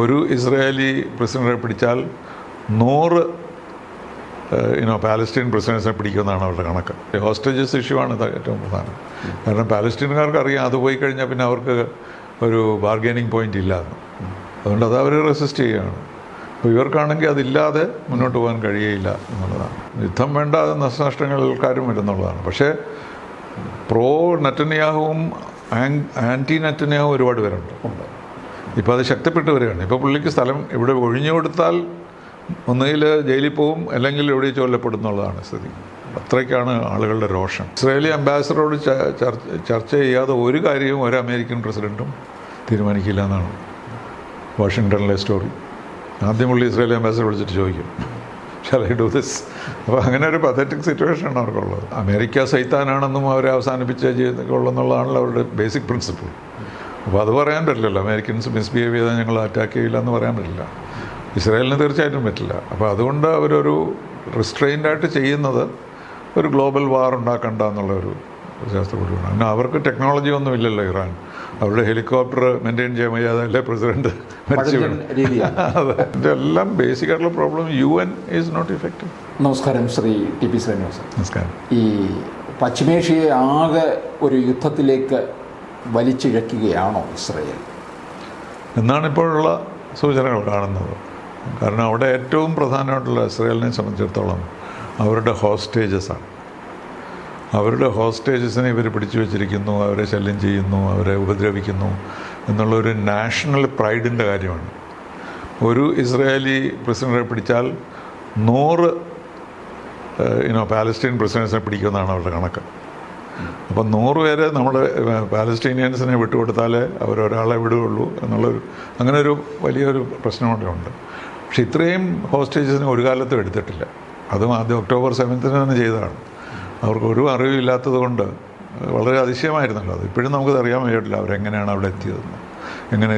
ഒരു ഇസ്രായേലി പ്രസിഡന്റിനെ പിടിച്ചാൽ നൂറ് ഇനോ പാലസ്റ്റീൻ പ്രസിഡൻസിനെ പിടിക്കുമെന്നാണ് അവരുടെ കണക്ക്. ഹോസ്റ്റേജസ് ഇഷ്യൂ ആണ് ഏറ്റവും പ്രധാനം. കാരണം പാലസ്റ്റീനുകാർക്ക് അറിയാം അത് പോയി കഴിഞ്ഞാൽ പിന്നെ അവർക്ക് ഒരു ബാർഗൈനിങ് പോയിന്റ് ഇല്ലാന്ന്. അതുകൊണ്ട് അത് അവർ റെസിസ്റ്റ് ചെയ്യുകയാണ്. അപ്പോൾ ഇവർക്കാണെങ്കിൽ അതില്ലാതെ മുന്നോട്ട് പോകാൻ കഴിയയില്ല എന്നുള്ളതാണ്. യുദ്ധം വേണ്ട നഷ്ടനഷ്ടങ്ങൾക്കാരും വരുന്നുള്ളതാണ്. പക്ഷേ പ്രോ നെറ്റന്യാഹുവും ആന്റി നെറ്റന്യാഹവും ഒരുപാട് പേരുണ്ട്. ഇപ്പോൾ അത് ശക്തിപ്പെട്ട് വരികയാണ്. ഇപ്പോൾ പുള്ളിക്ക് സ്ഥലം ഇവിടെ ഒഴിഞ്ഞു കൊടുത്താൽ ഒന്നുകിൽ ജയിലിൽ പോവും അല്ലെങ്കിൽ എവിടെ ചൊല്ലപ്പെടുന്നുള്ളതാണ് സ്ഥിതി. അത്രയ്ക്കാണ് ആളുകളുടെ രോഷം. ഇസ്രായേലി അംബാസഡറോട് ചർച്ച ചെയ്യാതെ ഒരു കാര്യവും ഒരു അമേരിക്കൻ പ്രസിഡന്റും തീരുമാനിക്കില്ല എന്നാണ് വാഷിങ്ടണിലെ സ്റ്റോറി. ആദ്യം പുള്ളി ഇസ്രായേലി അംബാസഡർ വിളിച്ചിട്ട് ചോദിക്കും ഐ ഡു ദിസ് അപ്പോൾ അങ്ങനെ ഒരു പതറ്റിക് സിറ്റുവേഷൻ ആണ് അവർക്കുള്ളത്. അമേരിക്ക സൈത്താനാണെന്നും അവരെ അവസാനിപ്പിച്ച ചെയ്തുകൊള്ളുന്നുള്ളതാണല്ലോ അവരുടെ ബേസിക് പ്രിൻസിപ്പിൾ അപ്പോൾ അത് പറയാൻ പറ്റില്ലല്ലോ. അമേരിക്കൻസ് മിസ്ബിഹേവ് ചെയ്താൽ ഞങ്ങൾ അറ്റാക്ക് ചെയ്യില്ല എന്ന് പറയാൻ പറ്റില്ല. ഇസ്രായേലിന് തീർച്ചയായിട്ടും പറ്റില്ല. അപ്പോൾ അതുകൊണ്ട് അവരൊരു റിസ്ട്രെയിൻഡായിട്ട് ചെയ്യുന്നത് ഒരു ഗ്ലോബൽ വാർ ഉണ്ടാക്കണ്ട എന്നുള്ള ഒരു ശാസ്ത്ര കൂടിയാണ് പിന്നെ അവർക്ക് ടെക്നോളജി ഒന്നും ഇല്ലല്ലോ ഇറാൻ. അവരുടെ ഹെലികോപ്റ്റർ മെയിന്റെയിൻ ചെയ്യാൻ വയ്യാതെ അല്ലേ പ്രസിഡന്റ് മരിച്ചു അതെ. ഇതെല്ലാം ബേസിക് ആയിട്ടുള്ള problem U N is not effective നമസ്കാരം ശ്രീ ടി പി ശ്രീനിവാസൻ. നമസ്കാരം. ഈ പശ്ചിമേഷ്യയെ ആകെ ഒരു യുദ്ധത്തിലേക്ക് വലിച്ചിഴക്കുകയാണോ ഇസ്രയേൽ? എന്നാണ് ഇപ്പോഴുള്ള സൂചനകൾ കാണുന്നത്. കാരണം അവിടെ ഏറ്റവും പ്രധാനമായിട്ടുള്ള ഇസ്രയേലിനെ സംബന്ധിച്ചിടത്തോളം അവരുടെ ഹോസ്റ്റേജസാണ് അവരുടെ ഹോസ്റ്റേജസിനെ ഇവർ പിടിച്ചു വെച്ചിരിക്കുന്നു അവരെ ശല്യം ചെയ്യുന്നു അവരെ ഉപദ്രവിക്കുന്നു എന്നുള്ള ഒരു നാഷണൽ പ്രൈഡിന്റെ കാര്യമാണ്. ഒരു ഇസ്രായേലി പ്രസിഡന്റിനെ പിടിച്ചാൽ നൂറ് ഇനോ പാലസ്റ്റീൻ പ്രസിഡൻസിനെ പിടിക്കുമെന്നാണ് അവരുടെ കണക്ക്. അപ്പം നൂറ് പേര് നമ്മുടെ പാലസ്റ്റീനിയൻസിനെ വിട്ടുകൊടുത്താലേ അവരൊരാളെ വിടുകയുള്ളൂ എന്നുള്ളൊരു അങ്ങനെ ഒരു വലിയൊരു പ്രശ്നം കൂടെ ഉണ്ട്. പക്ഷെ ഇത്രയും ഹോസ്റ്റേജസിനെ ഒരു കാലത്തും എടുത്തിട്ടില്ല. അതും ആദ്യം ഒക്ടോബർ സെവൻത്തിന് തന്നെ ചെയ്തതാണ്. അവർക്ക് ഒരു അറിവില്ലാത്തത് കൊണ്ട് വളരെ അതിശയമായിരുന്നല്ലോ അത്. ഇപ്പോഴും നമുക്കത് അറിയാൻ വയ്യിട്ടില്ല അവരെങ്ങനെയാണ് അവിടെ എത്തിയതെന്ന്. എങ്ങനെ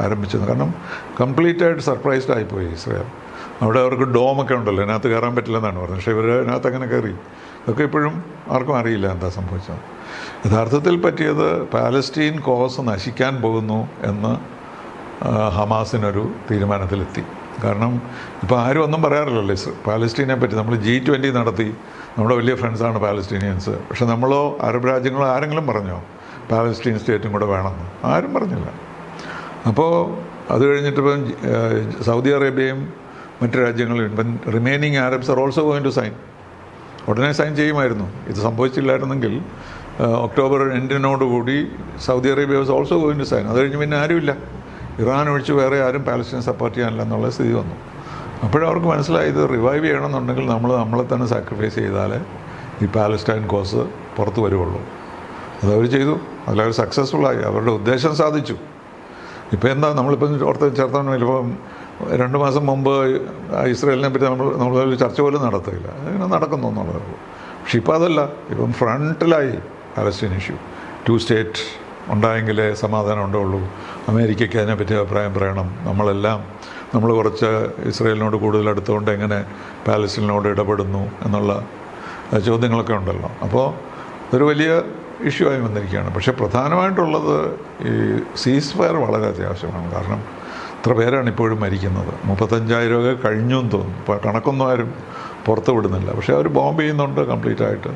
ആരംഭിച്ചത് കാരണം കംപ്ലീറ്റ് ആയിട്ട് സർപ്രൈസ്ഡ് ആയിപ്പോയി ഇസ്രായേൽ. അവിടെ അവർക്ക് ഡോമൊക്കെ ഉണ്ടല്ലോ അതിനകത്ത് കയറാൻ പറ്റില്ലെന്നാണ് പറഞ്ഞത്. പക്ഷേ ഇവർ അതിനകത്ത് അങ്ങനെ കയറി. ഇതൊക്കെ ഇപ്പോഴും ആർക്കും അറിയില്ല എന്താ സംഭവിച്ചത്. യഥാർത്ഥത്തിൽ പറ്റിയത് പാലസ്റ്റീൻ കോസ് നശിക്കാൻ പോകുന്നു എന്ന് ഹമാസിനൊരു തീരുമാനത്തിലെത്തി. കാരണം ഇപ്പോൾ ആരും ഒന്നും പറയാറില്ലല്ലോ പാലസ്റ്റീനെ പറ്റി. നമ്മൾ ജി ട്വന്റി നടത്തി. നമ്മുടെ വലിയ ഫ്രണ്ട്സാണ് പാലസ്റ്റീനിയൻസ്. പക്ഷെ നമ്മളോ അറബ് രാജ്യങ്ങളോ ആരെങ്കിലും പറഞ്ഞോ പാലസ്റ്റീൻ സ്റ്റേറ്റും കൂടെ വേണമെന്ന്? ആരും പറഞ്ഞില്ല. അപ്പോൾ അത് കഴിഞ്ഞിട്ടിപ്പം ഇപ്പം സൗദി അറേബ്യയും മറ്റു രാജ്യങ്ങളും ഇപ്പം remaining Arabs are also going to sign ഉടനെ സൈൻ ചെയ്യുമായിരുന്നു. ഇത് സംഭവിച്ചില്ലായിരുന്നെങ്കിൽ October എൻഡിനോടുകൂടി Saudi Arabia was also going to sign അത് കഴിഞ്ഞ് പിന്നെ ആരുമില്ല. ഇറാൻ ഒഴിച്ച് വേറെ ആരും പാലസ്റ്റീനെ സപ്പോർട്ട് ചെയ്യാനില്ല എന്നുള്ള സ്ഥിതി വന്നു. അപ്പോഴവർക്ക് മനസ്സിലായി ഇത് റിവൈവ് ചെയ്യണമെന്നുണ്ടെങ്കിൽ നമ്മൾ നമ്മളെ തന്നെ സാക്രിഫൈസ് ചെയ്താൽ ഈ പാലസ്റ്റൈൻ കോസ് പുറത്ത് വരുവുള്ളൂ. അതവർ ചെയ്തു. അതിലവർ സക്സസ്ഫുള്ളായി അവരുടെ ഉദ്ദേശം സാധിച്ചു. ഇപ്പോൾ എന്താ നമ്മളിപ്പം ഓർത്ത് ചേർത്താണ് ഇപ്പം രണ്ട് മാസം മുമ്പ് ഇസ്രയേലിനെ പറ്റി നമ്മൾ നമ്മളൊരു ചർച്ച പോലും നടത്തില്ല അങ്ങനെ നടക്കുന്നു എന്നുള്ളത്. പക്ഷെ ഇപ്പോൾ അതല്ല. ഇപ്പം ഫ്രണ്ടിലായി പാലസ്റ്റീൻ ഇഷ്യൂ. ടു സ്റ്റേറ്റ് ഉണ്ടായെങ്കിലേ സമാധാനം ഉണ്ടാവുള്ളൂ. അമേരിക്കയ്ക്ക് അതിനെപ്പറ്റി അഭിപ്രായം പറയണം. നമ്മളെല്ലാം നമ്മൾ കുറച്ച് ഇസ്രയേലിനോട് കൂടുതൽ അടുത്തുകൊണ്ട് എങ്ങനെ പാലസ്റ്റീനിനോട് ഇടപെടുന്നു എന്നുള്ള ചോദ്യങ്ങളൊക്കെ ഉണ്ടല്ലോ. അപ്പോൾ ഇതൊരു വലിയ ഇഷ്യൂ ആയി വന്നിരിക്കുകയാണ്. പക്ഷേ പ്രധാനമായിട്ടുള്ളത് ഈ സീസ് ഫയർ വളരെ അത്യാവശ്യമാണ്. കാരണം ഇത്ര പേരാണ് ഇപ്പോഴും മരിക്കുന്നത് കഴിഞ്ഞു എന്ന് തോന്നുന്നു. ഇപ്പോൾ കണക്കൊന്നും ആരും പുറത്ത് വിടുന്നില്ല. പക്ഷേ അവർ ബോംബ് ചെയ്യുന്നുണ്ട് കംപ്ലീറ്റ് ആയിട്ട്.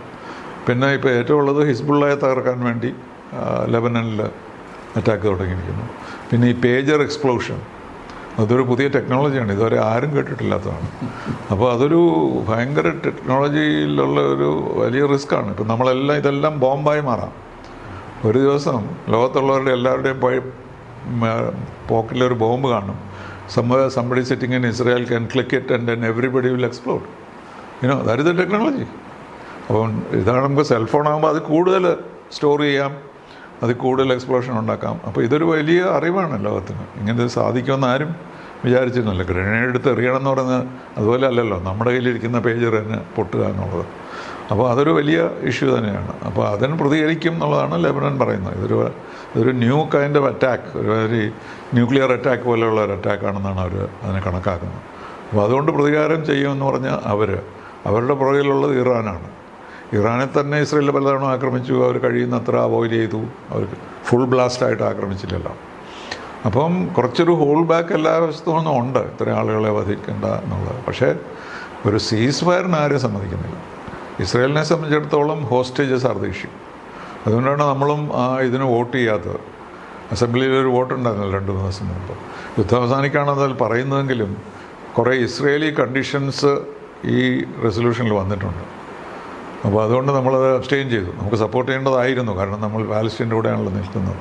പിന്നെ ഇപ്പോൾ ഏറ്റവും ഉള്ളത് ഹിസ്ബുള്ളയെ തകർക്കാൻ വേണ്ടി ലെബനനിൽ അറ്റാക്ക് തുടങ്ങിയിരിക്കുന്നു. പിന്നെ ഈ പേജർ എക്സ്പ്ലോഷൻ അതൊരു പുതിയ ടെക്നോളജിയാണ് ഇതുവരെ ആരും കേട്ടിട്ടില്ലാത്തതാണ്. അപ്പോൾ അതൊരു ഭയങ്കര ടെക്നോളജിയിലുള്ള ഒരു വലിയ റിസ്ക്കാണ് ഇപ്പം നമ്മളെല്ലാം ഇതെല്ലാം ബോംബായി മാറാം. ഒരു ദിവസം ലോകത്തുള്ളവരുടെ എല്ലാവരുടെയും പോക്കറ്റിലൊരു ബോംബ് കാണും. സംഭവ somebody sitting in Israel can click it and everybody will explode ഇനോ അതായത് ഇസ് ദ ടെക്നോളജി അപ്പം ഇതാണ് നമുക്ക് സെൽഫോൺ ആകുമ്പോൾ അത് കൂടുതൽ സ്റ്റോർ ചെയ്യാം അത് കൂടുതൽ എക്സ്പ്ലോഷൻ ഉണ്ടാക്കാം. അപ്പോൾ ഇതൊരു വലിയ അറിവാണ് ലോകത്തിന്. ഇങ്ങനെ സാധിക്കുമെന്ന് ആരും വിചാരിച്ചിരുന്നില്ല. ഗ്രനേഡ് എടുത്ത് എറിയണം എന്ന് പറയുന്നത് അതുപോലെ അല്ലല്ലോ നമ്മുടെ കയ്യിലിരിക്കുന്ന പേജർ തന്നെ പൊട്ടുക എന്നുള്ളത്. അപ്പോൾ അതൊരു വലിയ ഇഷ്യൂ തന്നെയാണ്. അപ്പോൾ അതിന് പ്രതികരിക്കും എന്നുള്ളതാണ് ലെബനൻ പറയുന്നത്. ഇതൊരു ഇതൊരു ന്യൂ കൈൻഡ് ഓഫ് അറ്റാക്ക് ഒരു ഒരു ന്യൂക്ലിയർ അറ്റാക്ക് പോലെയുള്ള ഒരു അറ്റാക്കാണെന്നാണ് അവർ അതിനെ കണക്കാക്കുന്നത്. അപ്പോൾ അതുകൊണ്ട് പ്രതികാരം ചെയ്യുമെന്ന് പറഞ്ഞാൽ അവർ അവരുടെ പുറകിലുള്ളത് ഇറാനാണ്. ഇറാനെ തന്നെ ഇസ്രയേൽ പലതവണ ആക്രമിച്ചു അവർ കഴിയുന്നത്ര അവോയ്ഡ് ചെയ്തു അവർ ഫുൾ ബ്ലാസ്റ്റായിട്ട് ആക്രമിച്ചില്ലല്ലോ. അപ്പം കുറച്ചൊരു ഹോൾ ബാക്ക് എല്ലാ വശത്തും ഉണ്ട് ഇത്രയും ആളുകളെ വധിക്കേണ്ട എന്നുള്ളത്. പക്ഷേ ഒരു സീസ് ഫയറിന് ആരും സമ്മതിക്കുന്നില്ല. ഇസ്രയേലിനെ സംബന്ധിച്ചിടത്തോളം ഹോസ്റ്റേജസ് ആർ ദ ഇഷ്യൂ അതുകൊണ്ടാണ് നമ്മളും ഇതിന് വോട്ട് ചെയ്യാത്തത്. അസംബ്ലിയിൽ ഒരു വോട്ട് ഉണ്ടായിരുന്നു രണ്ട് മൂന്ന് ദിവസം മുമ്പ്. യുദ്ധം അവസാനിക്കുകയാണെന്നാൽ പറയുന്നതെങ്കിലും കുറേ ഇസ്രയേലി കണ്ടീഷൻസ് ഈ റെസൊല്യൂഷനിൽ വന്നിട്ടുണ്ട്. അപ്പോൾ അതുകൊണ്ട് നമ്മളത് അബ്സ്റ്റെയിൻ ചെയ്തു. നമുക്ക് സപ്പോർട്ട് ചെയ്യേണ്ടതായിരുന്നു. കാരണം നമ്മൾ പാലസ്റ്റീന്റെ കൂടെയാണല്ലോ നിൽക്കുന്നത്.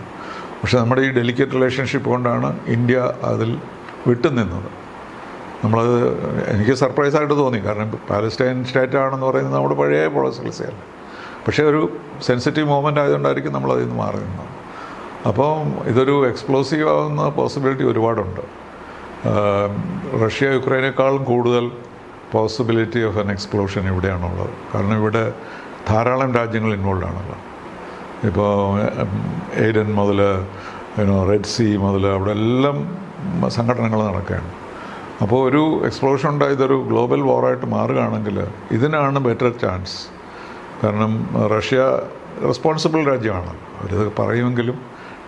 പക്ഷേ നമ്മുടെ ഈ ഡെലിക്കേറ്റ് റിലേഷൻഷിപ്പ് കൊണ്ടാണ് ഇന്ത്യ അതിൽ വിട്ടുനിന്നത് നമ്മളത് എനിക്ക് സർപ്രൈസായിട്ട് തോന്നി. കാരണം പാലസ്റ്റൈൻ സ്റ്റേറ്റ് ആണെന്ന് പറയുന്നത് നമ്മുടെ പഴയ പോളിസിയല്ല പക്ഷേ ഒരു സെൻസിറ്റീവ് മൂമെന്റ് ആയതുകൊണ്ടായിരിക്കും നമ്മൾ അതിൽ നിന്ന് മാറി നിന്നത്. അപ്പോൾ ഇതൊരു എക്സ്പ്ലോസീവ് ആവുന്ന പോസിബിലിറ്റി ഒരുപാടുണ്ട്. റഷ്യ യുക്രൈനേക്കാളും കൂടുതൽ പോസിബിലിറ്റി ഓഫ് എൻ എക്സ്പ്ലോഷൻ ഇവിടെയാണുള്ളത്. കാരണം ഇവിടെ ധാരാളം രാജ്യങ്ങൾ ഇൻവോൾവ് ആണല്ലോ. ഇപ്പോൾ എയ്ഡൻ മുതൽ റെഡ് സി മുതൽ അവിടെ എല്ലാം സംഘടനകൾ നടക്കുകയാണ്. അപ്പോൾ ഒരു എക്സ്പ്ലോഷൻ ഉണ്ടായി ഇതൊരു ഗ്ലോബൽ വാറായിട്ട് മാറുകയാണെങ്കിൽ ഇതിനാണ് ബെറ്റർ ചാൻസ് കാരണം റഷ്യ റെസ്പോൺസിബിൾ രാജ്യമാണ്. അവരിത് പറയുമെങ്കിലും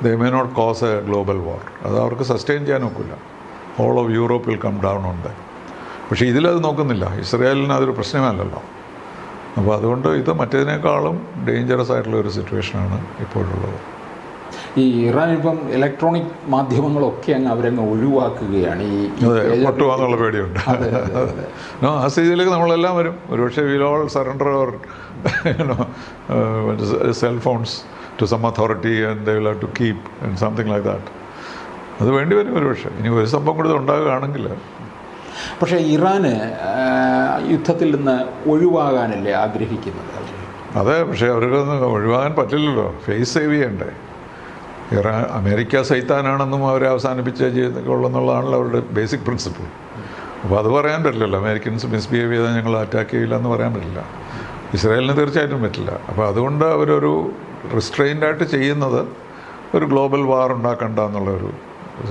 they may not cause a global war അത് അവർക്ക് സസ്റ്റെയിൻ ചെയ്യാൻ ഒക്കില്ല. ഓൾ ഓഫ് യൂറോപ്പിൽ കം ഡൗൺ ഉണ്ട് പക്ഷേ ഇതിലത് നോക്കുന്നില്ല. ഇസ്രായേലിന് അതൊരു പ്രശ്നമല്ലല്ലോ. അപ്പോൾ അതുകൊണ്ട് ഇത് മറ്റേതിനേക്കാളും ഡേഞ്ചറസ് ആയിട്ടുള്ള ഒരു സിറ്റുവേഷനാണ് ഇപ്പോഴുള്ളത്. ഈ ഇറാൻ ഇപ്പം ഇലക്ട്രോണിക് മാധ്യമങ്ങളൊക്കെ അങ്ങ് അവരങ്ങ് ഒഴിവാക്കുകയാണ്. ഈ പൊട്ടുവാന്നുള്ള പേടിയുണ്ട്. ആ സ്ഥിതിയിലേക്ക് നമ്മളെല്ലാം വരും. ഒരുപക്ഷെ will all surrender our cell phones to some authority and they will to keep and something like that അത് വേണ്ടി വരും ഒരുപക്ഷെ. ഇനി ഒരു സംഭവം കൂടി ഉണ്ടാകുകയാണെങ്കിൽ. പക്ഷേ ഇറാന് യുദ്ധത്തിൽ നിന്ന് ഒഴിവാകാനല്ലേ ആഗ്രഹിക്കുന്നത്? അതെ പക്ഷേ അവർക്കൊന്നും ഒഴിവാകാൻ പറ്റില്ലല്ലോ. ഫേസ് സേവ് ചെയ്യണ്ടേ? ഇറാൻ അമേരിക്ക സൈത്താനാണെന്നും അവരെ അവസാനിപ്പിച്ച ചെയ്തുകൊള്ളുന്നുള്ളതാണല്ലോ അവരുടെ ബേസിക് പ്രിൻസിപ്പിൾ അപ്പോൾ അത് പറയാൻ പറ്റില്ലല്ലോ. അമേരിക്കൻസ് മിസ്ബിഹേവ് ചെയ്താൽ ഞങ്ങൾ അറ്റാക്ക് ചെയ്യില്ല എന്ന് പറയാൻ പറ്റില്ല. ഇസ്രായേലിന് തീർച്ചയായിട്ടും പറ്റില്ല. അപ്പോൾ അതുകൊണ്ട് അവരൊരു റിസ്ട്രെയിൻഡായിട്ട് ചെയ്യുന്നത് ഒരു ഗ്ലോബൽ വാർ ഉണ്ടാക്കണ്ട എന്നുള്ളൊരു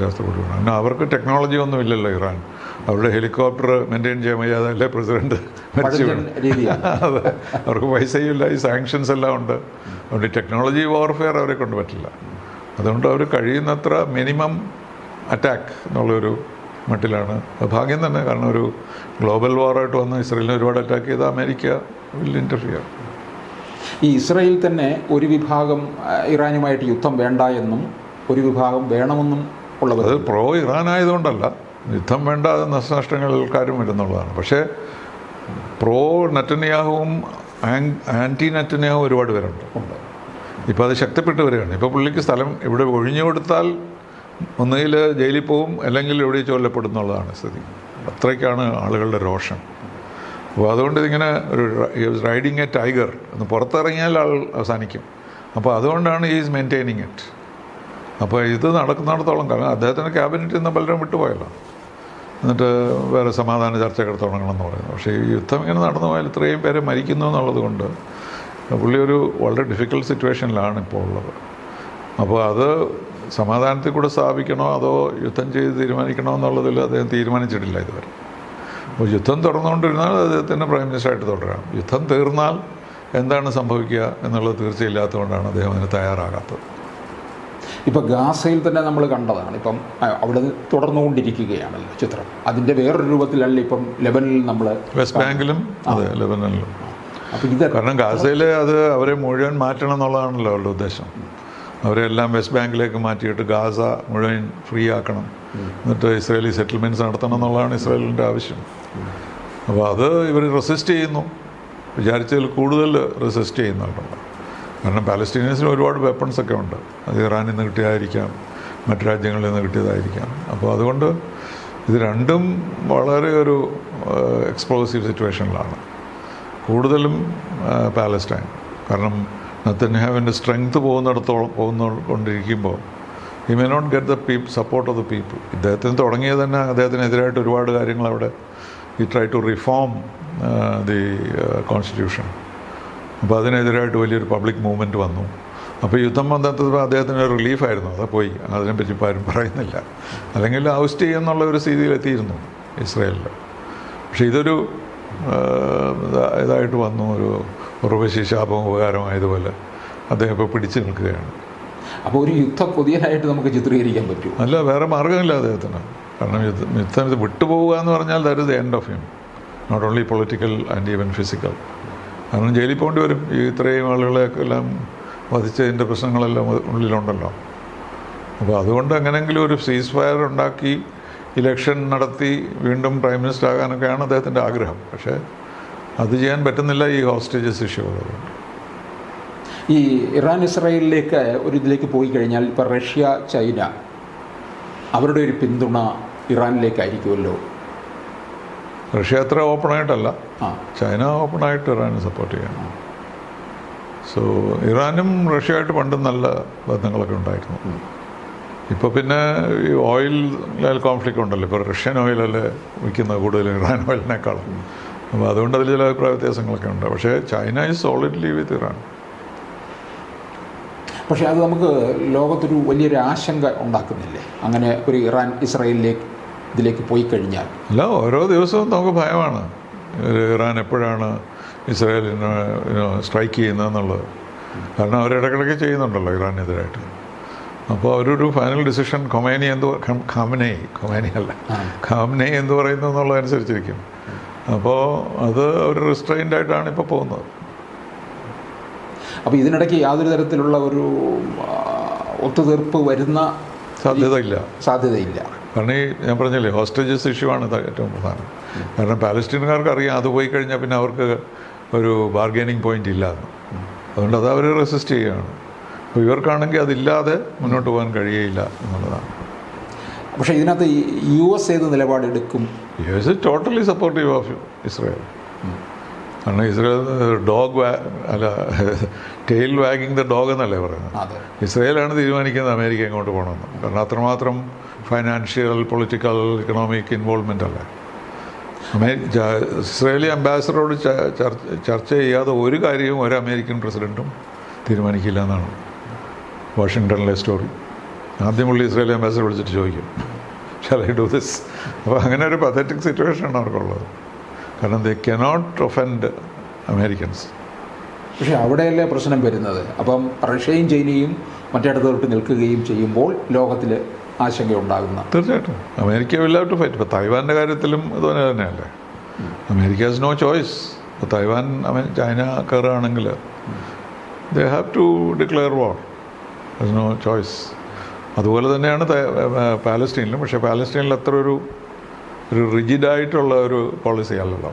ശാസ്ത്രപൂർവമാണ്. പിന്നെ അവർക്ക് ടെക്നോളജി ഒന്നും ഇല്ലല്ലോ ഇറാൻ. അവരുടെ ഹെലികോപ്റ്റർ മെയിന്റെയിൻ ചെയ്യാൻ വയ്യാതെ അല്ലേ പ്രസിഡന്റ് മരിച്ചു അതെ. അവർക്ക് പൈസയും ഇല്ല ഈ സാങ്ഷൻസ് എല്ലാം ഉണ്ട്. അതുകൊണ്ട് ടെക്നോളജി വാർഫെയർ അവരെ കൊണ്ട് പറ്റില്ല. അതുകൊണ്ട് അവർ കഴിയുന്നത്ര മിനിമം അറ്റാക്ക് എന്നുള്ളൊരു മട്ടിലാണ്. ഭാഗ്യം തന്നെ കാരണം ഒരു ഗ്ലോബൽ വാറായിട്ട് വന്ന് ഇസ്രയേലിനെ ഒരുപാട് അറ്റാക്ക് ചെയ്ത അമേരിക്ക വിൽ ഇന്റർഫിയർ ഈ ഇസ്രയേൽ തന്നെ ഒരു വിഭാഗം ഇറാനുമായിട്ട് യുദ്ധം വേണ്ട എന്നും ഒരു വിഭാഗം വേണമെന്നും ഉള്ളത് അത് പ്രോ ഇറാൻ ആയതുകൊണ്ടല്ല. യുദ്ധം വേണ്ട നഷ്ടനഷ്ടങ്ങൾക്കാരും വരുന്നുള്ളതാണ്. പക്ഷേ പ്രോ നെറ്റന്യാഹുവും ആന്റി നെറ്റന്യാഹും ഒരുപാട് പേരുണ്ട്. ഉണ്ട്. ഇപ്പോൾ അത് ശക്തിപ്പെട്ട് വരികയാണ്. ഇപ്പോൾ പുള്ളിക്ക് സ്ഥലം ഇവിടെ ഒഴിഞ്ഞു കൊടുത്താൽ ഒന്നുകിൽ ജയിലിൽ പോവും അല്ലെങ്കിൽ എവിടെ ചൊല്ലപ്പെടുന്നുള്ളതാണ് സ്ഥിതി. അത്രയ്ക്കാണ് ആളുകളുടെ രോഷം. അപ്പോൾ അതുകൊണ്ട് ഇതിങ്ങനെ ഒരു റൈഡിങ് എ ടൈഗർ ഒന്ന് പുറത്തിറങ്ങിയാൽ ആൾ അവസാനിക്കും. അപ്പോൾ അതുകൊണ്ടാണ് ഈസ് മെയിന്റെയിനിങ് ഇറ്റ് അപ്പോൾ ഇത് നടക്കുന്നിടത്തോളം കാരണം അദ്ദേഹത്തിന്റെ ക്യാബിനറ്റിൽ നിന്ന് പലരും വിട്ടുപോയല്ലോ. എന്നിട്ട് വേറെ സമാധാന ചർച്ചകൾ തുടങ്ങണമെന്ന് പറയുന്നു. പക്ഷേ ഈ യുദ്ധം ഇങ്ങനെ നടന്നു പോയാൽ ഇത്രയും പേരെ മരിക്കുന്നു എന്നുള്ളത് കൊണ്ട് പുള്ളി ഒരു വളരെ ഡിഫിക്കൽട്ട് സിറ്റുവേഷനിലാണ് ഇപ്പോൾ ഉള്ളത്. അപ്പോൾ അത് സമാധാനത്തിൽ കൂടെ സ്ഥാപിക്കണോ അതോ യുദ്ധം ചെയ്ത് തീരുമാനിക്കണോ എന്നുള്ളതിൽ അദ്ദേഹം തീരുമാനിച്ചിട്ടില്ല ഇതുവരെ. അപ്പോൾ യുദ്ധം തുടർന്നുകൊണ്ടിരുന്നാൽ അദ്ദേഹത്തിന്റെ പ്രൈം മിനിസ്റ്ററായിട്ട് തുടരാം. യുദ്ധം തീർന്നാൽ എന്താണ് സംഭവിക്കുക എന്നുള്ളത് തീർച്ചയില്ലാത്തതുകൊണ്ടാണ് അദ്ദേഹം അതിന് തയ്യാറാകാത്തത്. ഇപ്പോൾ ഗാസയിൽ തന്നെ നമ്മൾ കണ്ടതാണ്. ഇപ്പം അവിടെ തുടർന്നുകൊണ്ടിരിക്കുകയാണല്ലോ ചിത്രം. അതിന്റെ വേറൊരു രൂപത്തിലല്ല ഇപ്പം ലെബനിൽ നമ്മൾ വെസ്റ്റ് ബാങ്കിലും അതെ ഇത് കാരണം ഗാസയിലെ അത് അവരെ മുഴുവൻ മാറ്റണം എന്നുള്ളതാണല്ലോ അവരുടെ ഉദ്ദേശം. അവരെ എല്ലാം വെസ്റ്റ് ബാങ്കിലേക്ക് മാറ്റിയിട്ട് ഗാസ മുഴുവൻ ഫ്രീ ആക്കണം. എന്നിട്ട് ഇസ്രായേലി സെറ്റിൽമെന്റ്സ് നടത്തണം എന്നുള്ളതാണ് ഇസ്രായേലിന്റെ ആവശ്യം. അപ്പോൾ അത് ഇവർ റെസിസ്റ്റ് ചെയ്യുന്നു. വിചാരിച്ചതിൽ കൂടുതൽ റെസിസ്റ്റ് ചെയ്യുന്നുണ്ടല്ലോ. കാരണം പാലസ്റ്റീനിയൻസിന് ഒരുപാട് വെപ്പൺസ് ഒക്കെ ഉണ്ട്. അത് ഇറാനിൽ നിന്ന് കിട്ടിയതായിരിക്കാം. മറ്റു രാജ്യങ്ങളിൽ നിന്ന് കിട്ടിയതായിരിക്കാം. അപ്പോൾ അതുകൊണ്ട് ഇത് രണ്ടും വളരെ ഒരു എക്സ്പ്ലോസീവ് സിറ്റുവേഷനിലാണ് കൂടുതലും പാലസ്റ്റൈൻ. കാരണം നത്തൻഹാവിന്റെ സ്ട്രെങ്ത് പോകുന്നിടത്തോളം പോകുന്ന കൊണ്ടിരിക്കുമ്പോൾ he may not get the people support of the people ഇദ്ദേഹത്തിന് തുടങ്ങിയത് തന്നെ അദ്ദേഹത്തിനെതിരായിട്ട് ഒരുപാട് കാര്യങ്ങൾ അവിടെ ഈ try to reform the constitution അപ്പോൾ അതിനെതിരായിട്ട് വലിയൊരു പബ്ലിക് മൂവ്മെന്റ് വന്നു. അപ്പോൾ യുദ്ധം വന്നപ്പോൾ അദ്ദേഹത്തിന് ഒരു റിലീഫായിരുന്നു അത് പോയി. അതിനെപ്പറ്റി ഇപ്പോൾ ആരും പറയുന്നില്ല. അല്ലെങ്കിൽ ഔസ്റ്റ് ചെയ്യുന്നുള്ള ഒരു സ്ഥിതിയിലെത്തിയിരുന്നു ഇസ്രയേലിൽ പക്ഷേ ഇതൊരു ഇതായിട്ട് വന്നു. ഒരു ഉറവശി ശാപം ഉപകാരമായതുപോലെ അദ്ദേഹം ഇപ്പോൾ പിടിച്ചു നിൽക്കുകയാണ്. അപ്പോൾ ഒരു യുദ്ധ കൊതിയനായിട്ട് നമുക്ക് ചിത്രീകരിക്കാൻ പറ്റും. അല്ല വേറെ മാർഗമില്ല അദ്ദേഹത്തിന്. കാരണം യുദ്ധം യുദ്ധം ഇത് വിട്ടുപോവുക എന്ന് പറഞ്ഞാൽ that is the end of him. Not only political and even physical കാരണം ജയിലിൽ പോകേണ്ടി വരും. ഈ ഇത്രയും ആളുകളെയൊക്കെ എല്ലാം വധിച്ചതിന്റെ പ്രശ്നങ്ങളെല്ലാം ഉള്ളിലുണ്ടല്ലോ. അപ്പോൾ അതുകൊണ്ട് എങ്ങനെങ്കിലും ഒരു സീസ് ഫയർ ഉണ്ടാക്കി ഇലക്ഷൻ നടത്തി വീണ്ടും പ്രൈം മിനിസ്റ്റർ ആകാനൊക്കെയാണ് അദ്ദേഹത്തിന്റെ ആഗ്രഹം. പക്ഷേ അത് ചെയ്യാൻ പറ്റുന്നില്ല ഈ ഹോസ്റ്റേജസ് ഇഷ്യൂ ഉള്ളതുകൊണ്ട്. ഈ ഇറാൻ ഇസ്രായേലിലേക്ക് ഒരു ഇതിലേക്ക് പോയി കഴിഞ്ഞാൽ ഇപ്പോൾ റഷ്യ ചൈന അവരുടെ ഒരു പിന്തുണ ഇറാനിലേക്കായിരിക്കുമല്ലോ? റഷ്യ അത്ര ഓപ്പണായിട്ടല്ല ചൈന ഓപ്പണായിട്ട് ഇറാനെ സപ്പോർട്ട് ചെയ്യണം. സോ ഇറാനും റഷ്യയായിട്ട് പണ്ടും നല്ല ബന്ധങ്ങളൊക്കെ ഉണ്ടായിരുന്നു. ഇപ്പോൾ പിന്നെ ഈ ഓയിൽ കോൺഫ്ലിക്റ്റ് ഉണ്ടല്ലോ. ഇപ്പോൾ റഷ്യൻ ഓയിലല്ലേ വിൽക്കുന്നത് കൂടുതൽ ഇറാൻ ഓയിലിനേക്കാളും. അപ്പോൾ അതുകൊണ്ട് അതിൽ ചില അഭിപ്രായ വ്യത്യാസങ്ങളൊക്കെ ഉണ്ട്. പക്ഷേ China is solidly with Iran പക്ഷേ അത് നമുക്ക് ലോകത്തൊരു വലിയൊരു ആശങ്ക ഉണ്ടാക്കുന്നില്ലേ? അങ്ങനെ ഒരു ഇറാൻ ഇസ്രായേലിലേക്ക് ഇതിലേക്ക് പോയി കഴിഞ്ഞാൽ. അല്ല ഓരോ ദിവസവും നമുക്ക് ഭയമാണ്. ഇറാൻ എപ്പോഴാണ് ഇസ്രായേലിനെ സ്ട്രൈക്ക് ചെയ്യുന്നതെന്നുള്ളത്. കാരണം അവർ ഇടയ്ക്കിടയ്ക്ക് ചെയ്യുന്നുണ്ടല്ലോ ഇറാനെതിരായിട്ട്. അപ്പോൾ അവരൊരു ഫൈനൽ ഡിസിഷൻ കൊമേനി എന്ത് ഖാമനെ കൊമേനി അല്ല. ഖാമനെ എന്ത് പറയുന്നു എന്നുള്ളതനുസരിച്ചിരിക്കും. അപ്പോൾ അത് ഒരു റിസ്ട്രെയിൻഡ് ആയിട്ടാണ് ഇപ്പോൾ പോകുന്നത്. അപ്പോൾ ഇതിനിടയ്ക്ക് യാതൊരു തരത്തിലുള്ള ഒരു ഒത്തുതീർപ്പ് വരുന്ന സാധ്യതയില്ല. സാധ്യതയില്ല. കാരണം ഈ ഞാൻ പറഞ്ഞില്ലേ ഹോസ്റ്റേജസ് ഇഷ്യൂ ആണ് ഏറ്റവും പ്രധാനം. കാരണം പാലസ്റ്റീനുകാർക്ക് അറിയാം അത് പോയി കഴിഞ്ഞാൽ പിന്നെ അവർക്ക് ഒരു ബാർഗൈനിങ് പോയിന്റ് ഇല്ല അതുകൊണ്ട് അത് അവർ റെസിസ്റ്റ് ചെയ്യുകയാണ്. അപ്പോൾ ഇവർക്കാണെങ്കിൽ അതില്ലാതെ മുന്നോട്ട് പോകാൻ കഴിയയില്ല എന്നുള്ളതാണ്. പക്ഷേ ഇതിനകത്ത് യു എസ് ഏത് നിലപാടെടുക്കും U S totally supportive of Israel. കാരണം ഇസ്രായേൽ ഡോഗ് അല്ല ടെയിൽ വാഗിങ് ദ ഡോഗ് എന്നല്ലേ പറയുന്നത്? ഇസ്രയേലാണ് തീരുമാനിക്കുന്നത് അമേരിക്ക എങ്ങോട്ട് പോകണമെന്ന്. കാരണം അത്രമാത്രം ഫൈനാൻഷ്യൽ പൊളിറ്റിക്കൽ ഇക്കണോമിക് ഇൻവോൾവ്മെന്റ് അല്ലേ? ഇസ്രായേലി അംബാസഡറോട് ചർച്ച ചർച്ച ചെയ്യാതെ ഒരു കാര്യവും ഒരു അമേരിക്കൻ പ്രസിഡന്റും തീരുമാനിക്കില്ല എന്നാണ്. വാഷിങ്ടണിലെ സ്റ്റോറി. ആദ്യം പുള്ളി ഇസ്രയേലി അംബാസിഡർ വിളിച്ചിട്ട് ചോദിക്കും ഷാൽ ഐ ഡു ദിസ് അപ്പോൾ അങ്ങനെ ഒരു പതറ്റിക് സിറ്റുവേഷനാണ് അവർക്കുള്ളത് കാരണം ദേ കനോട്ട് ഒഫൻഡ് അമേരിക്കൻസ് പക്ഷേ അവിടെയല്ലേ പ്രശ്നം വരുന്നത്? അപ്പം റഷ്യയും ചൈനയും മറ്റേടത്തോട്ട് നിൽക്കുകയും ചെയ്യുമ്പോൾ ലോകത്തിൽ ആശങ്ക ഉണ്ടാകുന്ന തീർച്ചയായിട്ടും. അമേരിക്ക വിൽ ഔട്ട് ഫൈറ്റ് ഇപ്പോൾ തൈവാന്റെ കാര്യത്തിലും അതുപോലെ തന്നെയല്ലേ? അമേരിക്ക ഹാസ് നോ ചോയ്സ് ഇപ്പോൾ തൈവാൻ അമേ- China കയറുകയാണെങ്കിൽ they have to declare war no choice അതുപോലെ തന്നെയാണ് പാലസ്റ്റീനിലും. പക്ഷേ പാലസ്റ്റീനിൽ അത്ര ഒരു ഒരു റിജിഡായിട്ടുള്ള ഒരു പോളിസി അല്ലല്ലോ.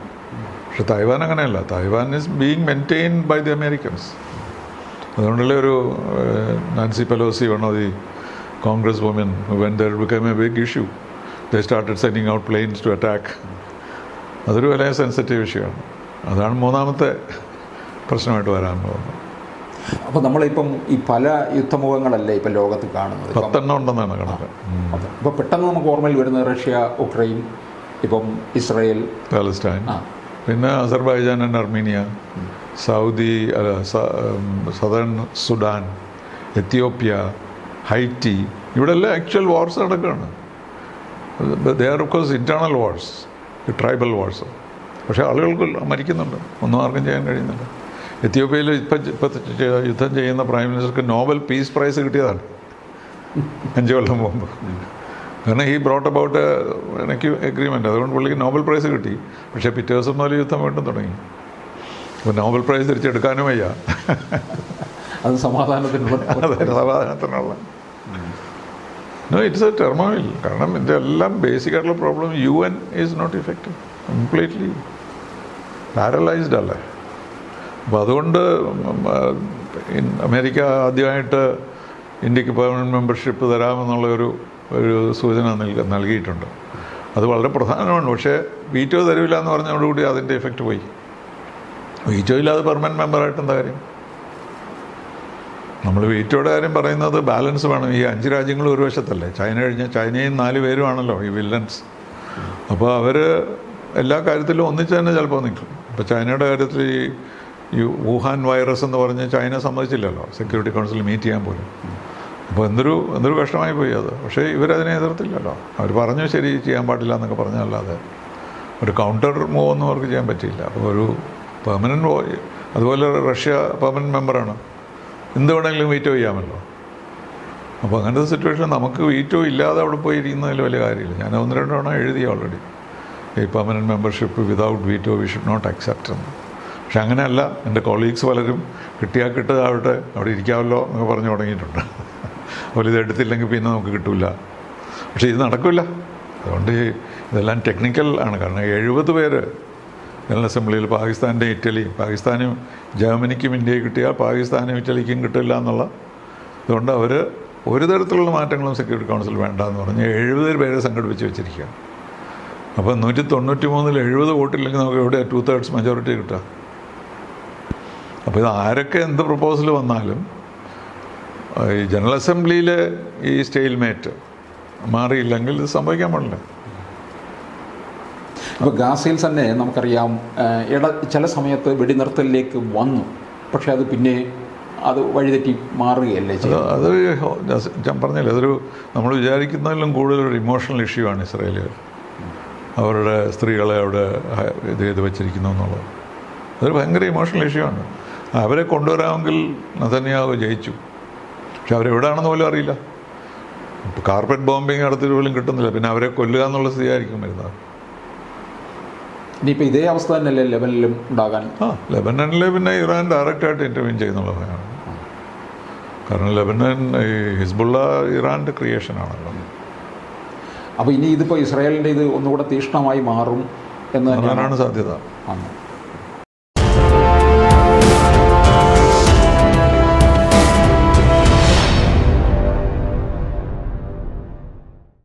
പക്ഷെ തായ്വാൻ അങ്ങനെയല്ല. Taiwan is being maintain by the Americans അതുകൊണ്ടുള്ള ഒരു Nancy Pelosi one of the Congress woman when there become a big issue the started sending out planes to attack അതൊരു വലിയ സെൻസിറ്റീവ് ഇഷ്യൂ അതാണ് മൂന്നാമത്തെ പ്രശ്നമായിട്ട് വരാൻ പോകുന്നത്. അപ്പോൾ നമ്മളിപ്പം ഈ പല യുദ്ധമുഖങ്ങളല്ലേ ഇപ്പം ലോകത്ത് കാണുന്നത്? പത്തെണ്ണം ഉണ്ടെന്നാണ് കണക്ക്. അപ്പോൾ പെട്ടെന്ന് നമുക്ക് ഓർമ്മയിൽ വരുന്നത് റഷ്യ ഉക്രൈൻ ഇപ്പം ഇസ്രായേൽ. പാലസ്റ്റൈൻ. പിന്നെ അസർബൈജാൻ ആൻഡ് അർമീനിയ സൗദി അല്ല സദേൺ സുഡാൻ എത്യോപ്യ ഹൈറ്റി. ഇവിടെ എല്ലാം ആക്ച്വൽ വാർസ് നടക്കുകയാണ് they are of course internal wars tribal wars പക്ഷേ ആളുകൾക്ക് മരിക്കുന്നുണ്ട്. ഒന്നും ആർക്കും ചെയ്യാൻ കഴിയുന്നില്ല. എത്യോപ്യയിൽ ഇപ്പം ഇപ്പം യുദ്ധം ചെയ്യുന്ന പ്രൈം മിനിസ്റ്റർക്ക് നോബൽ പീസ് പ്രൈസ് കിട്ടിയതാണ്. അഞ്ച് കൊല്ലം മുമ്പ്. കാരണം ഈ ബ്രോട്ട് അബൌട്ട് എനിക്ക് എഗ്രിമെന്റ് അതുകൊണ്ട് പുള്ളിക്ക് നോബൽ പ്രൈസ് കിട്ടി. പക്ഷേ പിറ്റേ ദിവസം മുതൽ യുദ്ധം വീണ്ടും തുടങ്ങി. അപ്പോൾ നോബൽ പ്രൈസ് തിരിച്ചെടുക്കാനും വയ്യ. അത് സമാധാനത്തിനുള്ള അതെ സമാധാനത്തിനുള്ള. നോ ഇറ്റ്സ് എ ടെർമോയിൽ കാരണം ഇതെല്ലാം എല്ലാം ബേസിക് ആയിട്ടുള്ള problem U N is not effective completely paralysed അല്ലേ? അപ്പോൾ അതുകൊണ്ട് അമേരിക്ക ആദ്യമായിട്ട് ഇന്ത്യയ്ക്ക് പെർമനന്റ് മെമ്പർഷിപ്പ് തരാമെന്നുള്ള ഒരു ഒരു സൂചന നൽക നൽകിയിട്ടുണ്ട്. അത് വളരെ പ്രധാനമാണ്. പക്ഷേ വീറ്റോ തരില്ല എന്ന് പറഞ്ഞതോടുകൂടി അതിന്റെ എഫക്റ്റ് പോയി. വീറ്റോ ഇല്ലാതെ പെർമനന്റ് മെമ്പറായിട്ട് എന്താ കാര്യം? നമ്മൾ വീറ്റോയുടെ കാര്യം പറയുന്നത് ബാലൻസ് വേണം. ഈ അഞ്ച് രാജ്യങ്ങൾ ഒരു വശത്തല്ലേ. ചൈന കഴിഞ്ഞ ചൈനയും നാല് പേരുമാണല്ലോ ഈ വില്ലൻസ് അപ്പോൾ അവർ എല്ലാ കാര്യത്തിലും ഒന്നിച്ച് തന്നെ ചിലപ്പോൾ നിൽക്കും. ഇപ്പോൾ ചൈനയുടെ കാര്യത്തിൽ ഈ ഈ വുഹാൻ വൈറസ് എന്ന് പറഞ്ഞ് ചൈന സമ്മതിച്ചില്ലല്ലോ. സെക്യൂരിറ്റി കൗൺസിൽ മീറ്റ് ചെയ്യാൻ പോലും. അപ്പോൾ എന്തൊരു എന്തൊരു കഷ്ടമായി പോയി അത്. പക്ഷേ ഇവരതിനെ എതിർത്തില്ലല്ലോ. അവർ പറഞ്ഞു ശരി ചെയ്യാൻ പാടില്ല എന്നൊക്കെ പറഞ്ഞല്ലാതെ ഒരു കൗണ്ടർ മൂവ് ഒന്നും അവർക്ക് ചെയ്യാൻ പറ്റിയില്ല. അപ്പോൾ ഒരു പെർമനന്റ് അതുപോലെ റഷ്യ പെർമനന്റ് മെമ്പറാണ് എന്ത് വേണമെങ്കിലും വീറ്റോ ചെയ്യാമല്ലോ. അപ്പോൾ അങ്ങനത്തെ സിറ്റുവേഷൻ നമുക്ക് വീറ്റോ ഇല്ലാതെ അവിടെ പോയി ഇരിക്കുന്നതിൽ വലിയ കാര്യമില്ല. ഞാൻ ഒന്ന് രണ്ട് തവണ എഴുതി ഓൾറെഡി ഈ permanent membership without veto we should not accept എന്ന്. പക്ഷെ അങ്ങനെയല്ല. എന്റെ കൊളീഗ്സ് പലരും കിട്ടിയാൽ കിട്ടുകയാവട്ടെ അവിടെ ഇരിക്കാമല്ലോ എന്നൊക്കെ പറഞ്ഞു തുടങ്ങിയിട്ടുണ്ട്. അപ്പോൾ ഇത് എടുത്തില്ലെങ്കിൽ പിന്നെ നമുക്ക് കിട്ടില്ല പക്ഷേ ഇത് നടക്കില്ല. അതുകൊണ്ട് ഇതെല്ലാം ടെക്നിക്കൽ ആണ്. കാരണം എഴുപത് പേര് ജനറൽ അസംബ്ലിയിൽ പാകിസ്ഥാന്റെ ഇറ്റലി പാകിസ്ഥാനും ജർമ്മനിക്കും ഇന്ത്യയും കിട്ടിയാൽ പാകിസ്ഥാനും ഇറ്റലിക്കും കിട്ടില്ല എന്നുള്ള അതുകൊണ്ട് അവർ ഒരു തരത്തിലുള്ള മാറ്റങ്ങളും സെക്യൂരിറ്റി കൗൺസിൽ വേണ്ട എന്ന് പറഞ്ഞ് എഴുപത് പേരെ സംഘടിപ്പിച്ച് വെച്ചിരിക്കുക അപ്പോൾ നൂറ്റി തൊണ്ണൂറ്റി മൂന്നിൽ എഴുപത് വോട്ടില്ലെങ്കിൽ നമുക്ക് എവിടെ ടു തേർഡ്സ് മെജോറിറ്റി കിട്ടുക? അപ്പോൾ ഇത് ആരൊക്കെ എന്ത് പ്രപ്പോസൽ വന്നാലും ഈ ജനറൽ അസംബ്ലിയിൽ ഈ സ്റ്റെയിൽമേറ്റ് മാറിയില്ലെങ്കിൽ ഇത് സംഭവിക്കാൻ പാടില്ല. ഇപ്പോൾ ഗാസയിൽ തന്നെ നമുക്കറിയാം ഇട ചില സമയത്ത് വെടിനിർത്തലിലേക്ക് വന്നു. പക്ഷേ അത് പിന്നെ അത് വഴിതെറ്റി മാറുകയല്ലേ അത് ഞാൻ പറഞ്ഞില്ലേ അതൊരു നമ്മൾ വിചാരിക്കുന്നതിലും കൂടുതൽ ഒരു ഇമോഷണൽ ഇഷ്യൂ ആണ് ഇസ്രായേലുകൾ അവരുടെ സ്ത്രീകളെ അവിടെ ഇത് ചെയ്ത് വെച്ചിരിക്കുന്നു എന്നുള്ളത്. അതൊരു ഭയങ്കര ഇമോഷണൽ ഇഷ്യൂ ആണ്. അവരെ കൊണ്ടുവരാമെങ്കിൽ നതന്യാവ് ജയിച്ചു. പക്ഷെ അവരെവിടെയാണെന്ന് പോലും അറിയില്ല. ഇപ്പോൾ കാർപ്പറ്റ് ബോംബിങ് നടത്തിയിട്ട് പോലും കിട്ടുന്നില്ല. പിന്നെ അവരെ കൊല്ലുക എന്നുള്ള സ്ഥിതിയായിരിക്കും വരുന്നത് ഇനിയിപ്പോൾ ഇതേ അവസ്ഥ തന്നെയല്ലേ ലെബനനിലും ഉണ്ടാകാൻ? ആ ലെബനനിലെ പിന്നെ ഇറാൻ ഡയറക്റ്റായിട്ട് ഇന്റർവ്യൂ ചെയ്യുന്നുള്ളതാണ് കാരണം ലെബനൻ ഈ ഹിസ്ബുള്ള ഇറാന്റെ ക്രിയേഷനാണല്ലോ അപ്പോൾ ഇനി ഇതിപ്പോൾ ഇസ്രായേലിന്റെ ഇത് ഒന്നുകൂടെ തീഷ്ണമായി മാറും എന്ന് തന്നെയാണ് സാധ്യത. ആണ്.